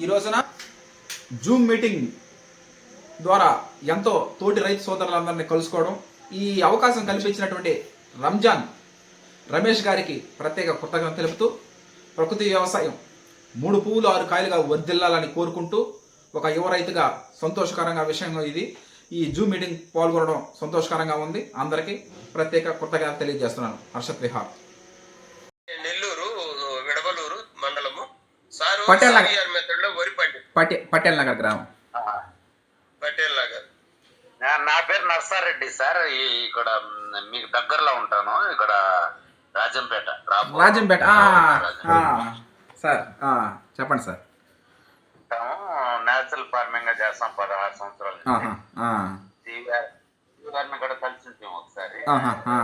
ఈ రోజున Zoom meeting ద్వారా ఎంతో తోటి రైతు సోదరులందరినీ కలుసుకోవడం ఈ అవకాశం కల్పించినటువంటి రంజాన్ రమేష్ గారికి ప్రత్యేక కృతజ్ఞత తెలుపుతూ ప్రకృతి వ్యవసాయం మూడు పువ్వులు ఆరు కాయలుగా వర్ధిల్లాలని కోరుకుంటూ ఒక యువ రైతుగా సంతోషకరంగా విషయం ఇది. ఈ జూమ్ మీటింగ్ పాల్గొనడం సంతోషకరంగా ఉంది. అందరికీ ప్రత్యేక కృతజ్ఞత తెలియజేస్తున్నాను. హర్షత్ విహార్ నెల్లూరు విడవలూరు మండలము. సారు పటేల్ పటే పటేల్ నగర్ గ్రామం. పటేల్ నగర్ నా- పేరు నర్సారెడ్డి సార్. ఇక్కడ మీకు దగ్గరలో ఉంటాను. ఇక్కడ రాజంపేట రాజంపేట సార్ చెప్పండి సార్. నేచురల్ ఫార్మింగ్గా చేస్తాం పదహారు సంవత్సరాల. కూడా కలిసి ఒకసారి. ఆహా, ఆ.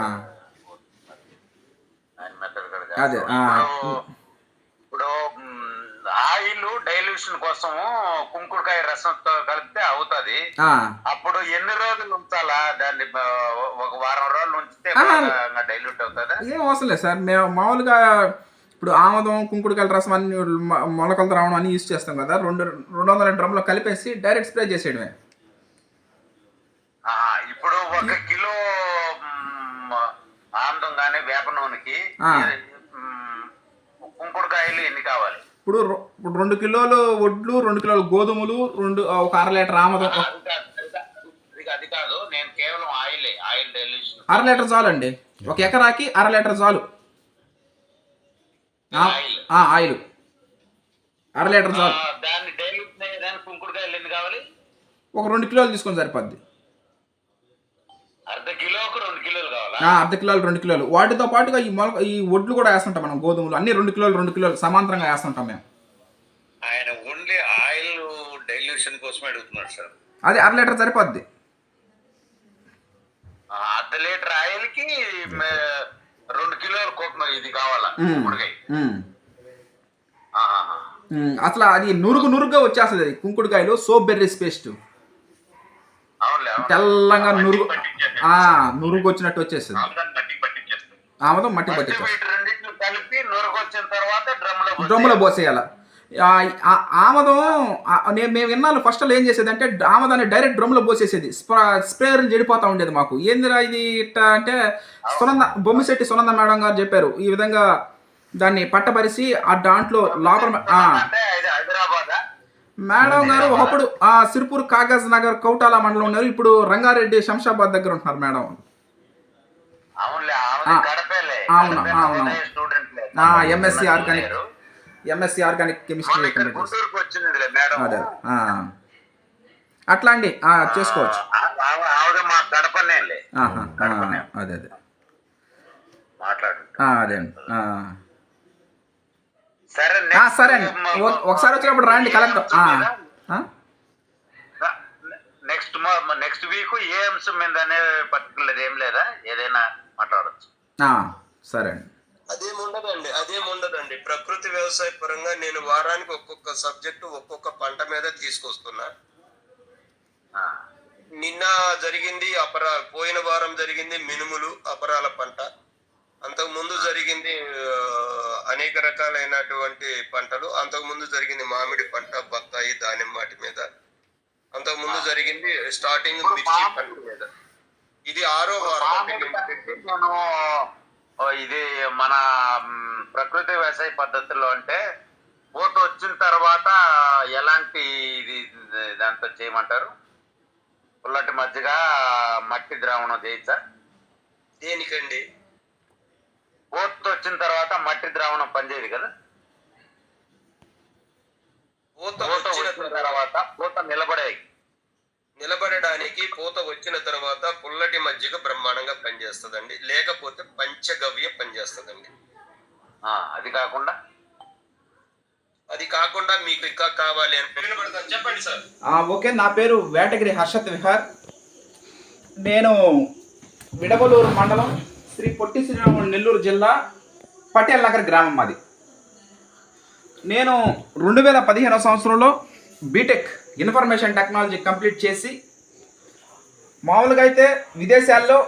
ఆయన మెథడ్ కూడా అదే, చేస్తాం. ఆ. ఇప్పుడు- ఇప్పుడు మ్, ఆయిల్ డైల్యూషన్ కోసము కుంకుడుకాయ రసంతో కలిపితే అవుతది. అప్పుడు ఎన్ని రోజులు ఉంచాలా? దాన్ని ఒక వారం రోజులు ఉంచితే డైల్యూట్ అవుతుందా? ఏం అవసరం లేదు సార్. మేము మామూలుగా ఇప్పుడు ఆమదం కుంకుడుకాయల రసం అన్ని మ- మొలకలతో రావడం అన్ని యూజ్ చేస్తాం కదా. రెండు రెండు వందల డ్రమ్లో కలిపేసి డైరెక్ట్ స్ప్రే చేసేయడమే. ఇప్పుడు ఒక కిలో ఆందం గానీ వేప నూనెకి కుంకుడుకాయలు ఎన్ని కావాలి? ఇప్పుడు రెండు కిలోలు వడ్లు రెండు కిలోలు గోధుమలు రెండు ఒక అర లీటర్ ఆమదం అది కాదు, నేను కేవలం ఆయిల్ ఆయిల్ అర లీటర్ చాలు అండి ఒక ఎకరాకి అర లీటర్ చాలు. ఆయిల్. అర లీటర్ చాలు. దాన్ని డైల్యూట్ చేయడానికి కుంకుడుకాయలు ఎన్ని కావాలి? ఒక రెండు కిలోలు తీసుకొని సరిపోద్ది. అర్ధ కిలోకు రెండు కిలోలు కావాలా ఆ, అర్ధ కిలోలు రెండు కిలోలు. వాటితో పాటుగా ఈ మొలక ఈ వడ్లు కూడా వేస్తుంటాం మనం గోధుమలు. అన్ని రెండు కిలోలు రెండు కిలోలు సమాంతరంగా వేస్తుంటాం మేము. ఆయన ఓన్లీ ఆయిల్ డైల్యూషన్ కోసమే అడుగుతున్నాడు సార్. అది అర లీటర్ సరిపోద్ది. అర్ధ లీటర్ ఆయిల్కి రెండు కిలోలు కుక్క ఇది కావాలా. అసలు అది నురుగు నురుగ్గా వచ్చేస్తుంది అది కుంకుడుకాయలు సోప్ బెర్రీస్ పేస్ట్. తెల్లంగా నురుగు నురుగు వచ్చినట్టు వచ్చేస్తుంది. ఆమదం మట్టి పట్టించేస్తుంది. కలిపి వచ్చిన తర్వాత డ్రమ్ములో పోసేయాల. ఆ, ఆ ఆమదం నేను మేము విన్నాను ఫస్ట్ ఏం చేసేది అంటే ఆమదాన్ని డైరెక్ట్ డ్రమ్లో పోసేసేది. స్ప్రా స్ప్రేయర్ చెడిపోతా ఉండేది మాకు. ఏందిరా ఇది ఇట్లా అంటే సునంద బొమ్మిశెట్టి సునంద మేడం గారు చెప్పారు. ఈ విధంగా దాన్ని పట్టపరిచి ఆ దాంట్లో లోపల మేడం గారు ఒకప్పుడు ఆ సిరిపూర్ కాగజ్ నగర్ కౌటాల మండలం ఉన్నారు. ఇప్పుడు రంగారెడ్డి శంషాబాద్ దగ్గర ఉంటున్నారు మేడం అవును, అవును. MSc organic MSc organic chemistry అదే. అట్లా అండి ఆ, చేసుకోవచ్చు. అదే అదే. అదే అండి. సరే అండి ఒకసారి వచ్చినప్పుడు రండి కలెక్టర్. ఆ. ఆ? నెక్స్ట్ నెక్స్ట్ వీక్ ఏ అంశం మీద అనే పర్టికులర్ ఏం లేదా? ఏదైనా మాట్లాడచ్చు. ఆ, సరే అండి. అదేం ఉండదండి అదేం ఉండదండి. ప్రకృతి వ్యవసాయ పరంగా నేను వారానికి ఒక్కొక్క సబ్జెక్టు ఒక్కొక్క పంట మీద తీసుకొస్తున్నా. నిన్న జరిగింది అపరా పోయిన వారం జరిగింది మినుములు అపరాల పంట అంతకు ముందు జరిగింది ఆ, అనేక రకాలైనటువంటి పంటలు. అంతకు ముందు జరిగింది మామిడి పంట బత్తాయి దానిమ్మ వాటి మీద. అంతకు ముందు జరిగింది స్టార్టింగ్ మిర్చి పంట మీద. ఇది ఆరో ఇది మన ప్రకృతి వ్యవసాయ పద్ధతిలో అంటే పూత వచ్చిన తర్వాత ఎలాంటి ఇది దాంతో చేయమంటారు? పుల్లటి మజ్జిగ మట్టి ద్రావణం చేయొచ్చా దేనికండి? వచ్చిన తర్వాత మట్టి ద్రావణం పనిచేయదు కదా? పూత పూత వచ్చిన తర్వాత పూత నిలబడే నిలబడడానికి పూత వచ్చిన తర్వాత పుల్లటి మజ్జిగ బ్రహ్మాండంగా పనిచేస్తుందండి. లేకపోతే పంచగవ్య పనిచేస్తుందండి. ఆ, అది కాకుండా? అది కాకుండా మీకు ఇంకా కావాలి అని చెప్పండి సార్. ఆ, ఓకే నా పేరు వేటగిరి హర్షత్ విహార్. నేను విడవలూరు మండలం శ్రీ పొట్టి శ్రీరాములు నెల్లూరు జిల్లా పటేల్ నగర్ గ్రామం మాది నేను రెండు వేల పదిహేనవ సంవత్సరంలో బీటెక్ ఇన్ఫర్మేషన్ టెక్నాలజీ కంప్లీట్ చేసి మామూలుగా అయితే విదేశాల్లో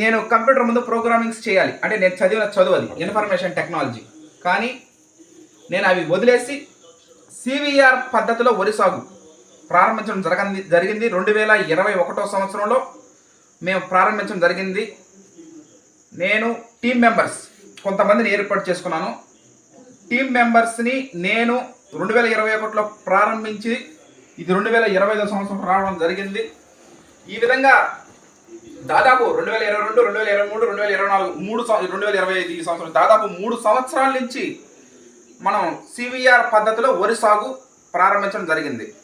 నేను కంప్యూటర్ ముందు ప్రోగ్రామింగ్స్ చేయాలి. అంటే నేను చదివిన చదువు అది ఇన్ఫర్మేషన్ టెక్నాలజీ. కానీ నేను అవి వదిలేసి సివిఆర్ పద్ధతిలో వరి సాగు ప్రారంభించడం జరగంది జరిగింది. రెండు వేల ఇరవై ఒకటో సంవత్సరంలో మేము ప్రారంభించడం జరిగింది. నేను టీం మెంబర్స్. కొంతమందిని ఏర్పాటు చేసుకున్నాను. టీం మెంబర్స్ని నేను రెండు వేల ఇరవై ఒకటిలో ప్రారంభించి ఇది రెండు వేల ఇరవై ఐదో సంవత్సరం రావడం జరిగింది. ఈ విధంగా దాదాపు రెండు వేల ఇరవై రెండు రెండు వేల ఇరవై మూడు రెండు వేల ఇరవై నాలుగు మూడు రెండు వేల ఇరవై ఐదు ఈ సంవత్సరం దాదాపు మూడు సంవత్సరాల నుంచి మనం సివిఆర్ పద్ధతిలో వరి సాగు ప్రారంభించడం జరిగింది.